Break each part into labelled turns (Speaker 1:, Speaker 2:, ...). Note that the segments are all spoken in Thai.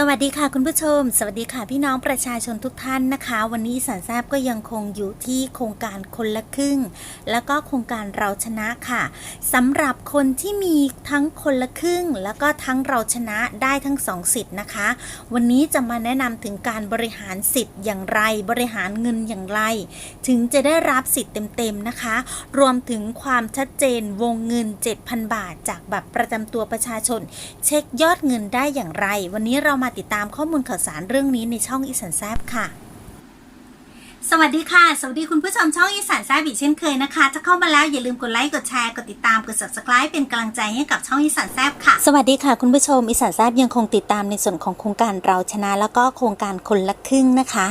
Speaker 1: สวัสดีค่ะคุณผู้ชม สวัสดีค่ะพี่น้องประชาชนทุกท่านนะคะ วันนี้สารแซบก็ยังคงอยู่ที่โครงการคนละครึ่ง แล้วก็โครงการเราชนะค่ะสำหรับคนที่มีทั้งคนละครึ่ง แล้วก็ทั้งเราชนะได้ทั้งสองสิทธิ์นะคะ วันนี้จะมาแนะนำถึงการบริหารสิทธิ์อย่างไร บริหารเงินอย่างไร ถึงจะได้รับสิทธิ์เต็มๆนะคะ รวมถึงความชัดเจนวงเงิน 7,000 บาท จากบัตรประจำตัวประชาชน เช็คยอดเงินได้อย่างไร วันนี้เรามาติดตามข้อมูลข่าวสารเรื่องนี้ในช่องอีสานแซบค่ะ สวัสดีค่ะ สวัสดีคุณผู้ชมช่องอีสานแซบอีกเช่นเคยนะคะถ้าเข้ามาแล้วอย่าลืมกดไลค์ กดแชร์ กดติดตาม กด subscribe เป็นกำลังใจให้กับช่องอีสานแซบค่ะ สวัสดีค่ะ คุณผู้ชมอีสานแซบยังคงติดตามในส่วนของโครงการเราชนะ แล้วก็โครงการคนละครึ่งนะคะ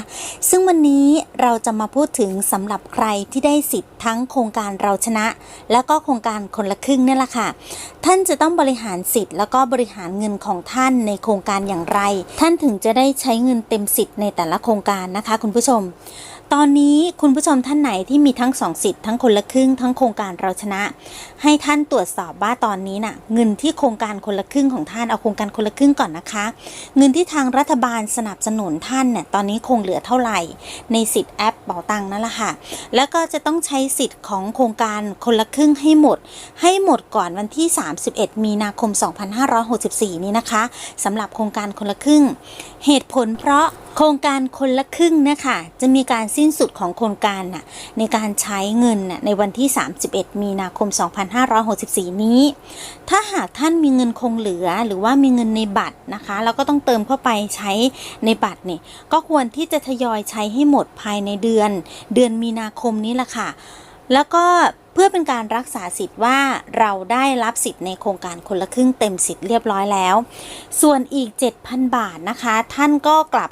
Speaker 1: ซึ่งวันนี้เราจะมาพูดถึงสำหรับใครที่ได้สิทธิ์ทั้งโครงการเราชนะ แล้วก็โครงการคนละครึ่งนี่แหละค่ะ ท่านจะต้องบริหารสิทธิ์แล้วก็บริหารเงินของท่านในโครงการอย่างไร ท่านถึงจะได้ใช้เงินเต็มสิทธิ์ในแต่ละโครงการนะคะ คุณผู้ชมตอนนี้คุณผู้ชมท่านไหนที่มีทั้งสองสิทธิ์ทั้งคนละครึ่งทั้งโครงการเราชนะ ให้ท่านตรวจสอบว่าตอนนี้น่ะเงินที่โครงการคนละครึ่งของท่านเอาโครงการคนละครึ่งก่อนนะคะ เงินที่ทางรัฐบาลสนับสนุนท่านเนี่ยตอนนี้คงเหลือเท่าไหร่ ในสิทธิ์แอปเป๋าตังนั่นแหละค่ะ แล้วก็จะต้องใช้สิทธิ์ของโครงการคนละครึ่งให้หมด ให้หมดก่อนวันที่ 31 มีนาคม 2564 นี้นะคะสำหรับโครงการคนละครึ่ง เหตุผลเพราะโครงการคนละครึ่งนะคะจะมีการสิ้นสุดของโครงการน่ะในการใช้เงินน่ะในวันที่ 31 มีนาคม 2564 นี้ ถ้าหากท่านมีเงินคงเหลือหรือว่ามีเงินในบัตรนะคะ แล้วก็ต้องเติมเข้าไปใช้ในบัตรเนี่ยก็ควรที่จะทยอยใช้ให้หมดภายในเดือน เดือนมีนาคมนี้แหละค่ะ แล้วก็ พื่อเป็นการรักษาสิทธิ์ว่าเราได้รับสิทธิ์ในโครงการคนละครึ่งเต็มสิทธิ์เรียบร้อยแล้ว ส่วนอีก 7,000 บาทนะคะ ท่านก็กลับ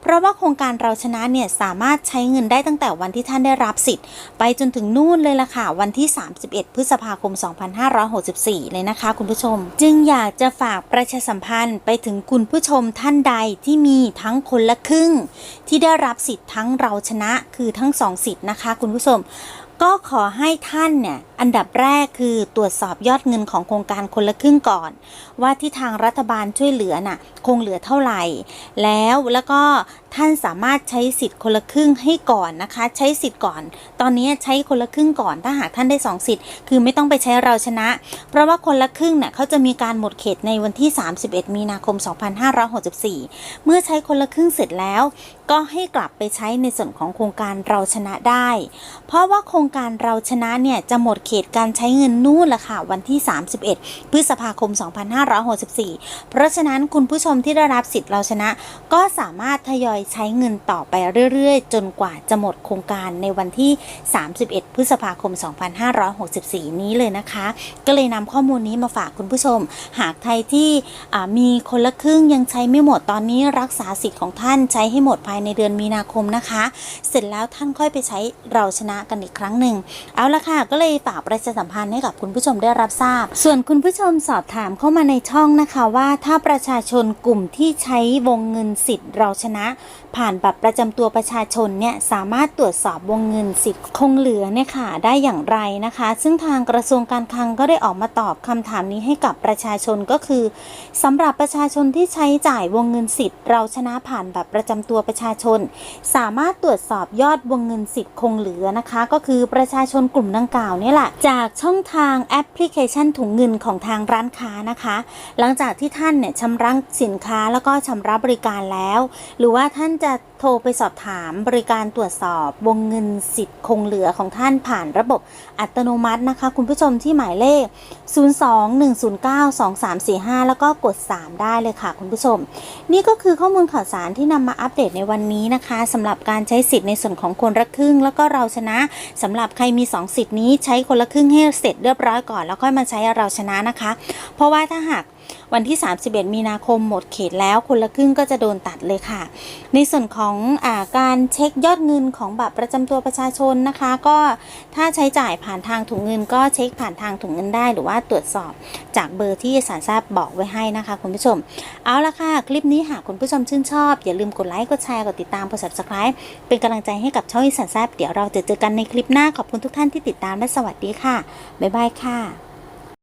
Speaker 1: เพราะว่าโครงการเราชนะเนี่ยสามารถใช้เงินได้ตั้งแต่วันที่ท่านได้รับสิทธิ์ ไปจนถึงนู่นเลยล่ะค่ะ วันที่ 31 พฤษภาคม 2564 เลยนะคะ คุณผู้ชม จึงอยากจะฝากประชาสัมพันธ์ไปถึงคุณผู้ชมท่านใดที่มีทั้งคนละครึ่ง ที่ได้รับสิทธิ์ทั้งเราชนะคือทั้งสองสิทธิ์นะคะ คุณผู้ชม ก็ขอให้ท่านเนี่ยอันดับแรกคือตรวจสอบยอดเงินของโครงการคนละครึ่งก่อน ว่าที่ทางรัฐบาลช่วยเหลือน่ะคงเหลือเท่าไหร่ แล้วแล้วก็ท่านสามารถใช้สิทธิ์คนละครึ่งให้ก่อนนะคะ ใช้สิทธิ์ก่อน ตอนนี้ใช้คนละครึ่งก่อนถ้าหากท่านได้สองสิทธิ์คือไม่ต้องไปใช้เราชนะ เพราะว่าคนละครึ่งเนี่ยเขาจะมีการหมดเขตในวันที่ 31 มีนาคม 2564 เมื่อใช้คนละครึ่งเสร็จแล้ว ก็ให้กลับไปใช้ในส่วนของโครงการเราชนะได้ เพราะว่าโครงงการเราชนะเนี่ยจะหมดเขตการใช้เงินนู่นละค่ะวันที่ 31 พฤษภาคม 2564 เพราะฉะนั้นคุณผู้ชมที่ได้รับสิทธิ์เราชนะ ก็สามารถทยอยใช้เงินต่อไปเรื่อยๆ จนกว่าจะหมดโครงการในวันที่ 31 พฤษภาคม 2564 นี้เลยนะคะ ก็เลยนำข้อมูลนี้มาฝากคุณผู้ชม หากใครที่มีคนละครึ่งยังใช้ไม่หมดตอนนี้รักษาสิทธิ์ของท่านใช้ให้หมดภายในเดือนมีนาคมนะคะ เสร็จแล้วท่านค่อยไปใช้เราชนะกันอีกครั้งหนึ่ง เอาละค่ะ ก็เลยฝากประชาสัมพันธ์ให้กับคุณผู้ชมได้รับทราบ ส่วนคุณผู้ชมสอบถามเข้ามาในช่องนะคะว่าถ้าประชาชนกลุ่มที่ใช้วงเงินสิทธิ์เราชนะ ผ่านบัตรประจำตัวประชาชนเนี่ยสามารถตรวจสอบวงเงินสิทธิ์คงเหลือเนี่ยค่ะได้อย่างไรนะคะ ซึ่งทางกระทรวงการคลังก็ได้ออกมาตอบคำถามนี้ให้กับประชาชนก็คือสำหรับประชาชนที่ใช้จ่ายวงเงินสิทธิ์เราชนะผ่านบัตรประจำตัวประชาชน สามารถตรวจสอบยอดวงเงินสิทธิ์คงเหลือนะคะ ก็คือือประชาชนกลุ่มดังกล่าวนี่แหละ จากช่องทางแอปพลิเคชันถุงเงินของทางร้านค้านะคะ หลังจากที่ท่านเนี่ยชำระสินค้าแล้วก็ชำระบริการแล้ว หรือว่าท่านจะ โทรไปสอบถามบริการตรวจสอบวงเงินสิทธิ์คงเหลือของท่านผ่านระบบอัตโนมัตินะคะ คุณผู้ชมที่หมายเลข 02-109-2345 แล้วก็กด 3 ได้เลยค่ะ คุณผู้ชม นี่ก็คือข้อมูลข่าวสารที่นำมาอัปเดตในวันนี้นะคะสำหรับการใช้สิทธิ์ในส่วนของคนละครึ่ง แล้วก็เราชนะสำหรับใครมี 2 สิทธิ์นี้ใช้คนละครึ่งให้เสร็จเรียบร้อยก่อน แล้วก็มาใช้เราชนะนะคะ เพราะว่าถ้าหากวันที่ 31 มีนาคมหมดเขตแล้วคนละครึ่งก็จะโดนตัดเลยค่ะ ในส่วนของอาการเช็คยอดเงินของบัตรประจำตัวประชาชนนะคะ ก็ถ้าใช้จ่ายผ่านทางถุงเงิน ก็เช็คผ่านทางถุงเงินได้ หรือว่าตรวจสอบจากเบอร์ที่สารทราบบอกไว้ให้นะคะคุณผู้ชม เอาละค่ะ คลิปนี้หากคุณผู้ชมชื่นชอบ อย่าลืมกดไลค์กดแชร์กดติดตามกด subscribe เป็นกำลังใจให้กับช่องอีสานแซบเดี๋ยวเราจะเจอกันในคลิปหน้าขอบคุณทุกท่านที่ติดตามและสวัสดีค่ะบ๊ายบายค่ะ